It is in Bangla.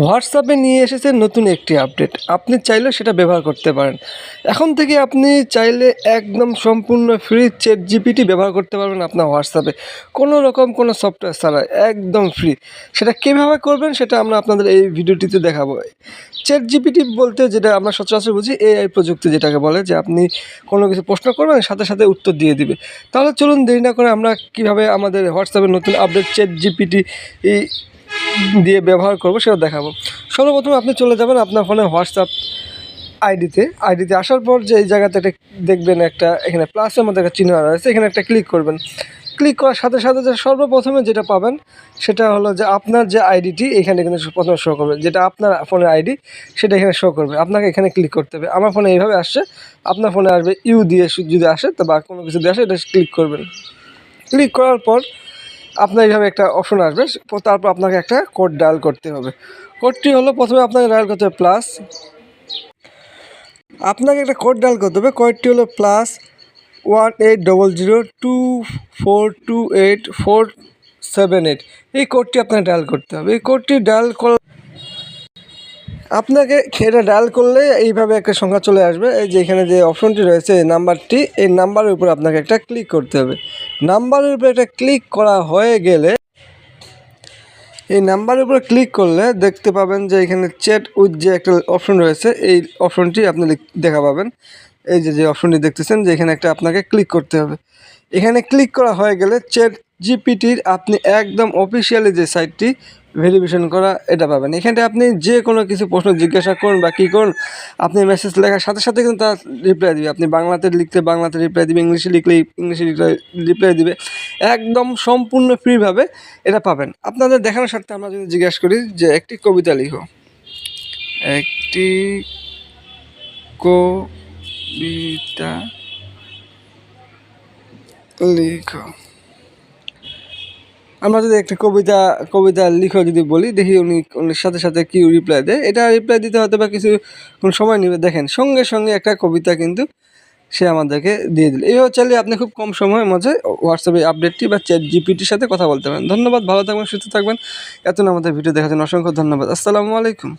হোয়াটসঅ্যাপে নিয়ে এসেছে নতুন একটি আপডেট। আপনি চাইলে সেটা ব্যবহার করতে পারেন। এখন থেকে আপনি চাইলে একদম সম্পূর্ণ ফ্রি চ্যাট জিপিটি ব্যবহার করতে পারবেন আপনার হোয়াটসঅ্যাপে। কোনো রকম কোনো সফটওয়্যার ছাড়া, একদম ফ্রি সেটা কীভাবে করবেন সেটা আমরা আপনাদের এই ভিডিওটিতে দেখাবো। চ্যাট জিপিটি বলতে যেটা আমরা সচরাচর বুঝি এআই প্রযুক্তি যেটাকে বলে, যে আপনি কোনো কিছু প্রশ্ন করবেন, সাথে সাথে উত্তর দিয়ে দিবে। তাহলে চলুন দেরি না করে আমরা কীভাবে আমাদের হোয়াটসঅ্যাপের নতুন আপডেট চ্যাট জিপিটি দিয়ে ব্যবহার করব, সেটা দেখাবো। সর্বপ্রথম আপনি চলে যাবেন আপনার ফোনে হোয়াটসঅ্যাপ আইডিতে। আইডিতে আসার পর যে এই জায়গাতে একটা দেখবেন একটা, এখানে প্লাসের মধ্যে একটা চিহ্ন রয়েছে, এখানে একটা ক্লিক করবেন। ক্লিক করার সাথে সাথে যে সর্বপ্রথমে যেটা পাবেন, সেটা হলো যে আপনার যে আইডিটি, এখানে কিন্তু প্রথমে শো করবে। যেটা আপনার ফোনের আইডি, সেটা এখানে শো করবে। আপনাকে এখানে ক্লিক করতে হবে। আমার ফোনে এইভাবে আসছে, আপনার ফোনে আসবে ইউ দিয়ে যদি আসে, তো বা কোনো কিছু দিয়ে আসে, এটা ক্লিক করবেন। ক্লিক করার পর আপনার এইভাবে একটা অপশন আসবে তারপর আপনাকে একটা কোড ডায়াল করতে হবে। কোডটি হলো প্রথমে আপনাকে ডায়াল করতে হবে প্লাস আপনাকে একটা কোড ডায়াল করতে হবে কোডটি হলো plus one eight double zero two four two eight four seven eight এই কোডটি আপনাকে ডায়াল করতে হবে। এই কোডটি ডায়াল কর আপনাকে এটা ডায়াল করলে এইভাবে একটা সংখ্যা চলে আসবে। এই যে এখানে যে অপশনটি রয়েছে, এই নাম্বারটি এই নাম্বারের উপর আপনাকে একটা ক্লিক করতে হবে। নাম্বারের উপরে একটা ক্লিক করা হয়ে গেলে এই নাম্বারের উপরে ক্লিক করলে দেখতে পাবেন যে এখানে চ্যাট উইথ যে একটা অপশন রয়েছে, এই অপশনটি আপনি দেখা পাবেন। এই যে যে অপশনটি দেখতেছেন যে এখানে একটা আপনাকে ক্লিক করতে হবে। এখানে ক্লিক করা হয়ে গেলে চ্যাট জিপিটির আপনি একদম অফিসিয়ালি যে সাইটটি ভেরিফিকেশন করা, এটা পাবেন। এখানটা আপনি যে কোনো কিছু প্রশ্ন জিজ্ঞাসা করুন বা কী করুন, আপনি মেসেজ লেখার সাথে সাথে কিন্তু তার রিপ্লাই দিবে। আপনি বাংলাতে লিখতে, বাংলাতে রিপ্লাই দিবে, ইংলিশে লিখলে ইংলিশে রিপ্লাই দিবে। একদম সম্পূর্ণ ফ্রিভাবে এটা পাবেন। আপনাদের দেখানোর স্বার্থে আমরা যদি জিজ্ঞাসা করি যে একটি কবিতা লিখো। একটি কবিতা লিখো। আমরা যদি একটা কবিতা কবিতা লিখে যদি বলি, দেখি উনি উনির সাথে সাথে কি রিপ্লাই দেয়। এটা রিপ্লাই দিতে হয়তো বা কিছু, কোন সময় নেবে। দেখেন, সঙ্গে সঙ্গে একটা কবিতা কিন্তু সে আমাদেরকে দিয়ে দিল। এইভাবে চাইলে আপনি খুব কম সময়ের মধ্যে হোয়াটসঅ্যাপে আপডেটটি বা চ্যাট জিপিটির সাথে কথা বলতে পারেন। ধন্যবাদ, ভালো থাকবেন, সুস্থ থাকবেন। এত আমাদের ভিডিও দেখার জন্য অসংখ্য ধন্যবাদ। আসসালামু আলাইকুম।